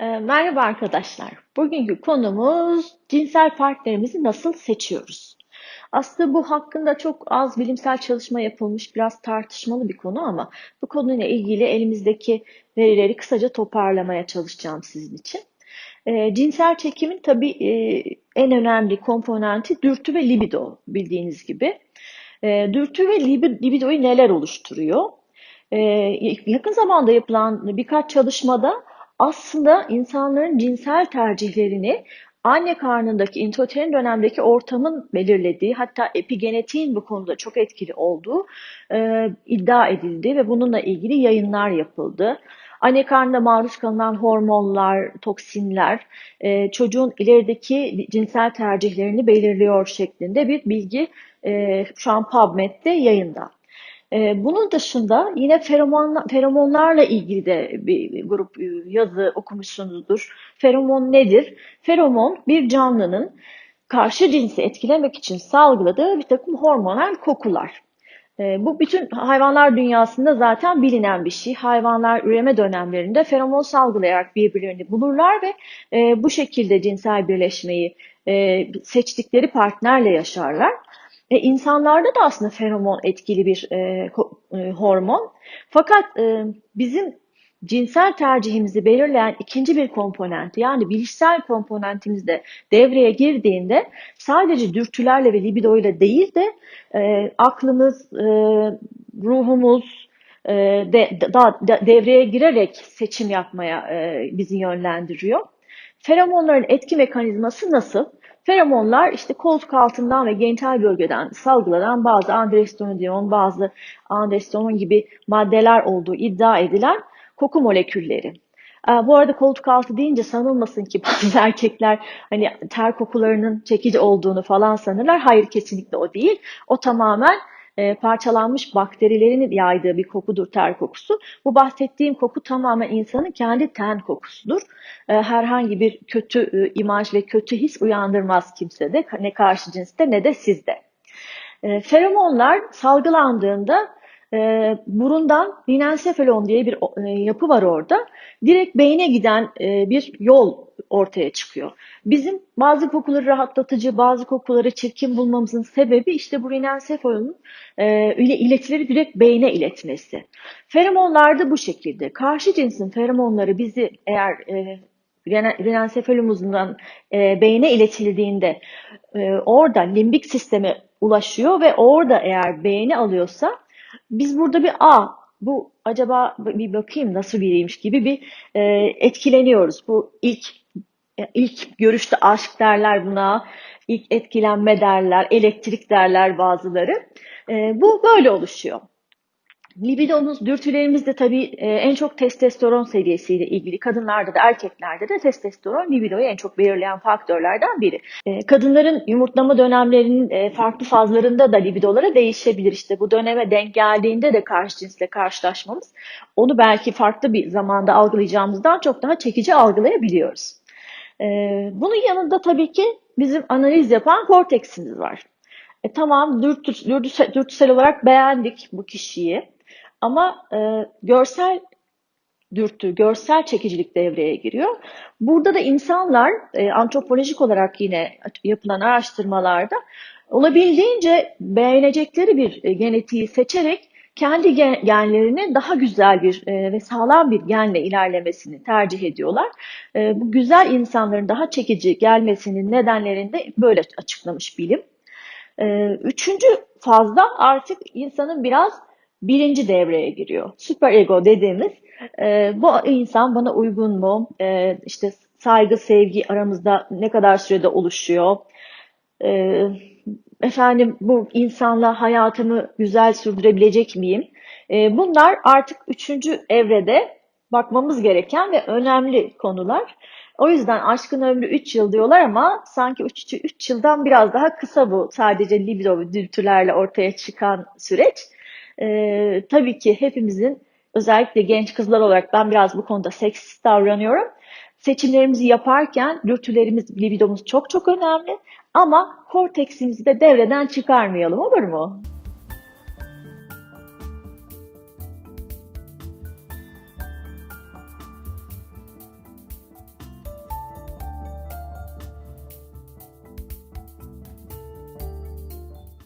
Ee, Merhaba arkadaşlar. Bugünkü konumuz cinsel partnerimizi nasıl seçiyoruz? Aslında bu hakkında çok az bilimsel çalışma yapılmış, biraz tartışmalı bir konu ama bu konuyla ilgili elimizdeki verileri kısaca toparlamaya çalışacağım sizin için. Ee, cinsel çekimin tabii e, en önemli komponenti dürtü ve libido bildiğiniz gibi. Ee, dürtü ve libidoyu neler oluşturuyor? Ee, yakın zamanda yapılan birkaç çalışmada aslında insanların cinsel tercihlerini anne karnındaki intrauterin dönemdeki ortamın belirlediği hatta epigenetiğin bu konuda çok etkili olduğu e, iddia edildi ve bununla ilgili yayınlar yapıldı. Anne karnında maruz kalınan hormonlar, toksinler e, çocuğun ilerideki cinsel tercihlerini belirliyor şeklinde bir bilgi e, şu an PubMed'de yayında. Ee, bunun dışında yine feromon, feromonlarla ilgili de bir grup e, yazı okumuşsunuzdur. Feromon nedir? Feromon bir canlının karşı cinsi etkilemek için salgıladığı bir takım hormonal kokular. Ee, bu bütün hayvanlar dünyasında zaten bilinen bir şey. Hayvanlar üreme dönemlerinde feromon salgılayarak birbirlerini bulurlar ve e, bu şekilde cinsel birleşmeyi e, seçtikleri partnerle yaşarlar. E, insanlarda da aslında feromon etkili bir e, e, hormon. Fakat e, bizim cinsel tercihimizi belirleyen ikinci bir komponent yani bilişsel komponentimiz de devreye girdiğinde sadece dürtülerle ve libidoyla değil de e, aklımız, e, ruhumuz e, de, da, de, devreye girerek seçim yapmaya e, bizi yönlendiriyor. Feromonların etki mekanizması nasıl? Feromonlar işte koltuk altından ve genital bölgeden salgılanan bazı androstenedion, bazı androstenon gibi maddeler olduğu iddia edilen koku molekülleri. Bu arada koltuk altı deyince sanılmasın ki bazı erkekler hani ter kokularının çekici olduğunu falan sanırlar. Hayır kesinlikle o değil. O tamamen e, parçalanmış bakterilerin yaydığı bir kokudur ter kokusu. Bu bahsettiğim koku tamamen insanın kendi ten kokusudur. E, herhangi bir kötü e, imaj ve kötü his uyandırmaz kimsede ne karşı cinste ne de sizde. E, feromonlar salgılandığında e, burundan linensefalon diye bir e, yapı var orada. Direkt beyne giden e, bir yol ortaya çıkıyor. Bizim bazı kokuları rahatlatıcı, bazı kokuları çirkin bulmamızın sebebi işte bu linensefalonun e, iletileri direkt beyne iletmesi. Feromonlar da bu şekilde. Karşı cinsin feromonları bizi eğer e, linensefalumuzdan e, beyne iletildiğinde e, orada limbik sisteme ulaşıyor ve orada eğer beyni alıyorsa biz burada bir a bu acaba bir bakayım nasıl biriymiş gibi bir e, etkileniyoruz. Bu ilk ilk görüşte aşk derler buna, ilk etkilenme derler, elektrik derler bazıları. E, bu böyle oluşuyor. Libidomuz, dürtülerimiz de tabii e, en çok testosteron seviyesiyle ilgili. Kadınlarda da erkeklerde de testosteron libidoyu en çok belirleyen faktörlerden biri. E, kadınların yumurtlama dönemlerinin e, farklı fazlarında da libidoları değişebilir. İşte bu döneme denk geldiğinde de karşı cinsle karşılaşmamız onu belki farklı bir zamanda algılayacağımızdan çok daha çekici algılayabiliyoruz. Bunun yanında tabii ki bizim analiz yapan korteksimiz var. E, tamam dürtü, dürtüsel, dürtüsel olarak beğendik bu kişiyi. Ama e, görsel dürtü, görsel çekicilik devreye giriyor. Burada da insanlar e, antropolojik olarak yine yapılan araştırmalarda olabildiğince beğenecekleri bir e, genetiği seçerek kendi genlerini daha güzel bir e, ve sağlam bir genle ilerlemesini tercih ediyorlar. E, bu güzel insanların daha çekici gelmesinin nedenlerini de böyle açıklamış bilim. E, üçüncü fazla artık insanın biraz birinci devreye giriyor. Süper ego dediğimiz e, bu insan bana uygun mu? E, işte saygı, sevgi aramızda ne kadar sürede oluşuyor? E, efendim bu insanla hayatımı güzel sürdürebilecek miyim? E, bunlar artık üçüncü evrede bakmamız gereken ve önemli konular. O yüzden aşkın ömrü 3 yıl diyorlar ama sanki 3, 3 yıldan biraz daha kısa bu sadece libido dürtülerle ortaya çıkan süreç. E, tabii ki hepimizin özellikle genç kızlar olarak ben biraz bu konuda seksist davranıyorum. Seçimlerimizi yaparken dürtülerimiz, libidomuz çok çok önemli ama korteksimizi de devreden çıkarmayalım olur mu?